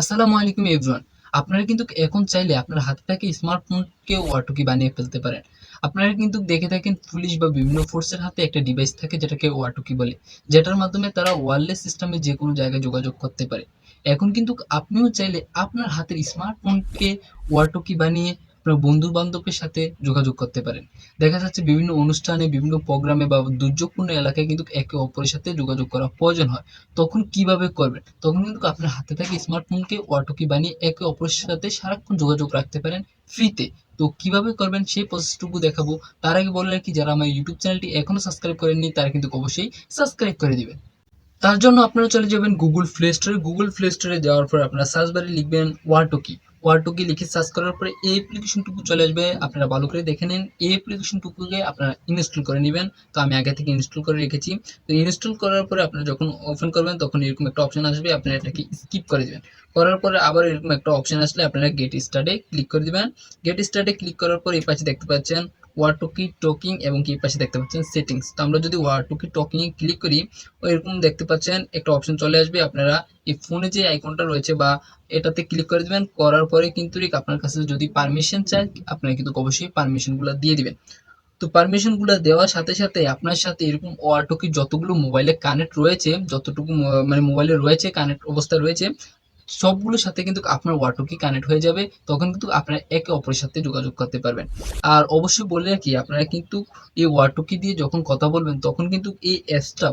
আসসালামু আলাইকুম এভরিওয়ান। আপনারা কিন্তু এখন চাইলে আপনার হাতে থাকে স্মার্টফোনকে ওয়াটুকি বানিয়ে ফেলতে পারেন। আপনারা কিন্তু দেখে থাকেন পুলিশ বা বিভিন্ন ফোর্সের হাতে একটা ডিভাইস থাকে যেটাকে ওয়াটুকি বলে, যেটার মাধ্যমে তারা ওয়ারলেস সিস্টেমে যে কোনো জায়গায় যোগাযোগ করতে পারে। এখন কিন্তু আপনিও চাইলে আপনার হাতের স্মার্টফোনকে ওয়াটুকি বানিয়ে আপনার বন্ধু বান্ধবের সাথে যোগাযোগ করতে পারেন। দেখা যাচ্ছে বিভিন্ন অনুষ্ঠানে, বিভিন্ন প্রোগ্রামে বা দুর্যোগপূর্ণ এলাকায় কিন্তু একে অপরের সাথে যোগাযোগ করা প্রয়োজন হয়। তখন কীভাবে করবেন? তখন কিন্তু আপনার হাতে থাকে স্মার্টফোনকে ওয়াটুকি বানিয়ে একে অপরের সাথে সারাক্ষণ যোগাযোগ রাখতে পারেন ফ্রিতে তো কীভাবে করবেন সেই প্রসেসটুকু দেখাবো। তার আগে বলে রাখি, যারা আমার ইউটিউব চ্যানেলটি এখনও সাবস্ক্রাইব করেননি, তারা কিন্তু অবশ্যই সাবস্ক্রাইব করে দিবেন। তার জন্য আপনারা চলে যাবেন গুগল প্লে স্টোরে গুগল প্লে স্টোরে যাওয়ার পর আপনারা সার্চ বারে লিখবেন ওয়াটুকি ওয়ার্ডটুকি লিখে সার্চ করার পরে এই অ্যাপ্লিকেশনটুকু চলে আসবে। আপনারা ভালো করে দেখে নিন। এই অ্যাপ্লিকেশনটুকুকে আপনারা ইনস্টল করে নেবেন। তো আমি আগে থেকে ইনস্টল করে রেখেছি। তো ইনস্টল করার পরে আপনারা যখন ওপেন করবেন, তখন এরকম একটা অপশন আসবে। আপনারা এটাকে স্কিপ করে দেবেন। করার পরে আবার এরকম একটা অপশন আসলে আপনারা গেট স্টার্টে ক্লিক করে দেবেন। গেট স্টার্টে ক্লিক করার পর এই পাশে দেখতে পাচ্ছেন ওয়াটুকি টকিং এবং কি পাশে দেখতে পাচ্ছেন সেটিংস তো আমরা যদি ওয়াটুকি টকিং ক্লিক করি এরকম দেখতে পাচ্ছেন একটা অপশন চলে আসবে। আপনারা এই ফোনে যে আইকনটা রয়েছে বা এটাতে ক্লিক করে দেবেন, করার পরে কিন্তু আপনার কাছে যদি পারমিশন চায় আপনারা কিন্তু অবশ্যই পারমিশনগুলো দিয়ে দিবেন তো পারমিশনগুলো দেওয়ার সাথে সাথে আপনার সাথে এরকম ওয়াটুকি যতগুলো মোবাইলে কানেক্ট রয়েছে, যতটুকু মানে মোবাইলে রয়েছে কানেক্ট অবস্থায় রয়েছে সবগুলোর সাথে কিন্তু আপনার ওয়াটকি কানেক্ট হয়ে যাবে, তখন কিন্তু আপনারা একে অপরের সাথে যোগাযোগ করতে পারবেন। আর অবশ্যই বলে রাখি, আপনারা কিন্তু এই ওয়াটুকি দিয়ে যখন কথা বলবেন, তখন কিন্তু এই অ্যাপসটা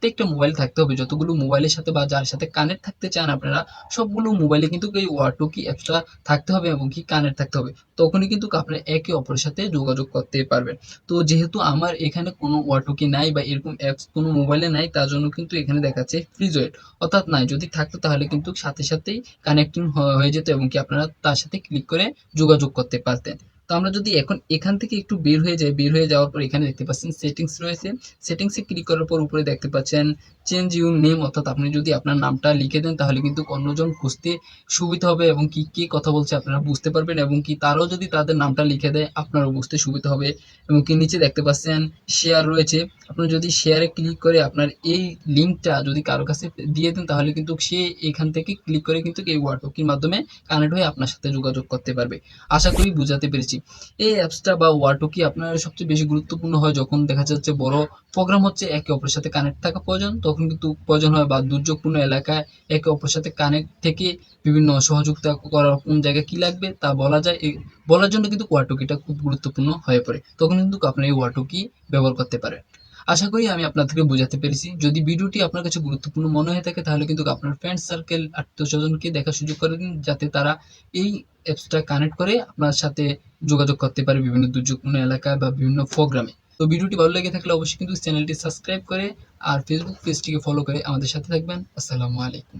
প্রত্যেকটা মোবাইল থাকতে হবে। যতগুলো মোবাইলের সাথে বা যার সাথে কানেক্ট থাকতে চান আপনারা, সবগুলো মোবাইলে কিন্তু এই ওয়াটুকি অ্যাপসটা থাকতে হবে এবং কি কানেক্ট থাকতে হবে। তখনই কিন্তু আপনারা একে অপরের সাথে যোগাযোগ করতে পারবেন। তো যেহেতু আমার এখানে কোনো ওয়াটুকি নাই বা এরকম অ্যাপস কোনো মোবাইলে নাই, তার জন্য কিন্তু এখানে দেখাচ্ছে ফ্রিজয়েড অর্থাৎ নাই, যদি থাকতো তাহলে কিন্তু সাথে সাথেই কানেক্টিং হয়ে যেত এবং কি আপনারা তার সাথে ক্লিক করে যোগাযোগ করতে পারতেন। তো আমরা যদি এখন এখান থেকে একটু বের হয়ে যাই, বের হয়ে যাওয়ার পর এখানে দেখতে পাচ্ছেন সেটিংস রয়েছে। সেটিংসে ক্লিক করার পর উপরে দেখতে পাচ্ছেন চেঞ্জ ইউর নেম অর্থাৎ আপনি যদি আপনার নামটা লিখে দেন, তাহলে কিন্তু অন্যজন খুঁজতে সুবিধা হবে এবং কি কে কথা বলছে আপনারা বুঝতে পারবেন এবং কি তারাও যদি তাদের নামটা লিখে দেয়, আপনারও বুঝতে সুবিধা হবে এবং কি নিচে দেখতে পাচ্ছেন শেয়ার রয়েছে। আপনি যদি শেয়ারে ক্লিক করে আপনার এই লিঙ্কটা যদি কারও কাছে দিয়ে দেন, তাহলে কিন্তু সে এখান থেকে ক্লিক করে কিন্তু এই ওয়াটকির মাধ্যমে কানেক্ট হয়ে আপনার সাথে যোগাযোগ করতে পারবে। আশা করি বুঝাতে পেরেছি। এই অ্যাপসটা বা ওয়াটকি আপনার সবচেয়ে বেশি গুরুত্বপূর্ণ হয়? যখন দেখা যাচ্ছে বড় প্রোগ্রাম হচ্ছে একে অপরের সাথে কানেক্ট থাকা প্রয়োজন, তখন কিন্তু প্রয়োজন হয় বা দুর্যোগপূর্ণ এলাকায় একে অপরের সাথে কানেক্ট থেকে বিভিন্ন সহযোগিতা করার কোন জায়গায় কী লাগবে তা বলা যায়। বলার জন্য কিন্তু ওয়াটকিটা খুব গুরুত্বপূর্ণ হয়ে পড়ে। তখন কিন্তু আপনি এই ওয়াটকি ব্যবহার করতে পারেন। আশা করি আমি আপনাদেরকে বোঝাতে পেরেছি। যদি ভিডিওটি আপনার কাছে গুরুত্বপূর্ণ মনে হয়ে থাকে, তাহলে কিন্তু আপনার ফ্রেন্ড সার্কেল আত্মীয় স্বজনকে দেখার সুযোগ করে দিন, যাতে তারা এই অ্যাপসটা কানেক্ট করে আপনার সাথে যোগাযোগ করতে পারে বিভিন্ন দুর্যোগপূর্ণ এলাকায় বা বিভিন্ন প্রোগ্রামে। তো ভিডিওটি ভালো লেগে থাকলে অবশ্যই কিন্তু চ্যানেলটি সাবস্ক্রাইব করে আর ফেসবুক পেজটিকে ফলো করে আমাদের সাথে থাকবেন। আসসালামু আলাইকুম।